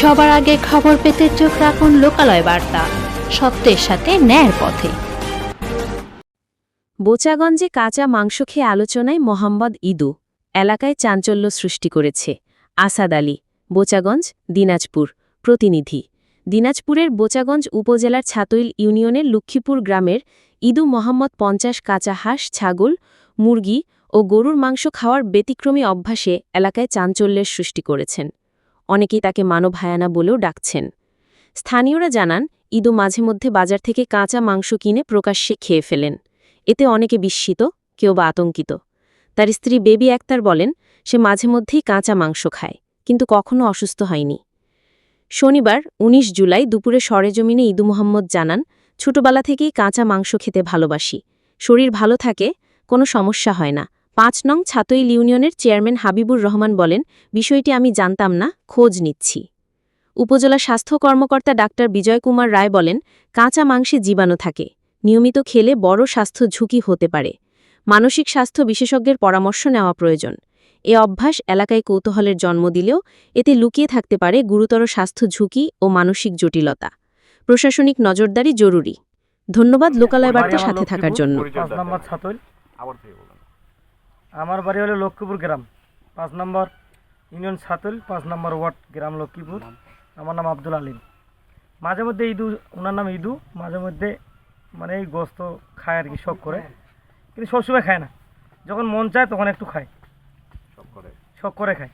সবার আগে খবর পেতে চোখ রাখুন লোকালয় বার্তা। সত্যের সাথে ন্যায়ের পথে। বোচাগঞ্জে কাঁচা মাংস খেয়ে আলোচনায় মোহাম্মদ ইদু এলাকায় চাঞ্চল্য সৃষ্টি করেছে। আসাদ আলী, বোচাগঞ্জ, দিনাজপুর। প্রতিনিধি, দিনাজপুরের বোচাগঞ্জ উপজেলার ছাতইল ইউনিয়নের লক্ষ্মীপুর গ্রামের ইদু মোহাম্মদ পঞ্চাশ কাঁচা হাঁস, ছাগল, মুরগি ও গরুর মাংস খাওয়ার ব্যতিক্রমী অভ্যাসে এলাকায় চাঞ্চল্যের সৃষ্টি করেছেন। অনেকেই তাকে মানব হায়ানা বলেও ডাকছেন। স্থানীয়রা জানান, ইদু মাঝে মধ্যে বাজার থেকে কাঁচা মাংস কিনে প্রকাশ্যে খেয়ে ফেলেন। এতে অনেকে বিস্মিত, কেউ বা আতঙ্কিত। তার স্ত্রী বেবি একতার বলেন, সে মাঝে মধ্যেই কাঁচা মাংস খায়, কিন্তু কখনো অসুস্থ হয়নি। শনিবার ১৯ জুলাই দুপুরে সরেজমিনে ইদু মোহাম্মদ জানান, ছোটবেলা থেকেই কাঁচা মাংস খেতে ভালোবাসি। শরীর ভালো থাকে, কোনো সমস্যা হয় না। পাঁচ নং ছাতইল ইউনিয়নের চেয়ারম্যান হাবিবুর রহমান বলেন, বিষয়টি আমি জানতাম না, খোঁজ নিচ্ছি। উপজেলা স্বাস্থ্য কর্মকর্তা ডাক্তার বিজয় কুমার রায় বলেন, কাঁচা মাংসে জীবাণু থাকে, নিয়মিত খেলে বড় স্বাস্থ্য ঝুঁকি হতে পারে। মানসিক স্বাস্থ্য বিশেষজ্ঞের পরামর্শ নেওয়া প্রয়োজন। এ অভ্যাস এলাকায় কৌতূহলের জন্ম দিলেও এতে লুকিয়ে থাকতে পারে গুরুতর স্বাস্থ্য ঝুঁকি ও মানসিক জটিলতা। প্রশাসনিক নজরদারি জরুরি। ধন্যবাদ লোকালয় বার্তার সাথে থাকার জন্য। আমার বাড়ি হলো লক্ষ্মীপুর গ্রাম। পাঁচ নম্বর ইউনিয়ন সাতুল পাঁচ নম্বর ওয়ার্ড গ্রাম লক্ষ্মীপুর। আমার নাম আব্দুল আলিম। মাঝে মধ্যে ইদু ওনার নাম ইদু। মাঝে মধ্যে মানে এই গোস্ত খায় আর কি শখ করে। কিন্তু সবসময় খায় না। যখন মন চায় তখন একটু খায়। শখ করে। শখ করে খায়।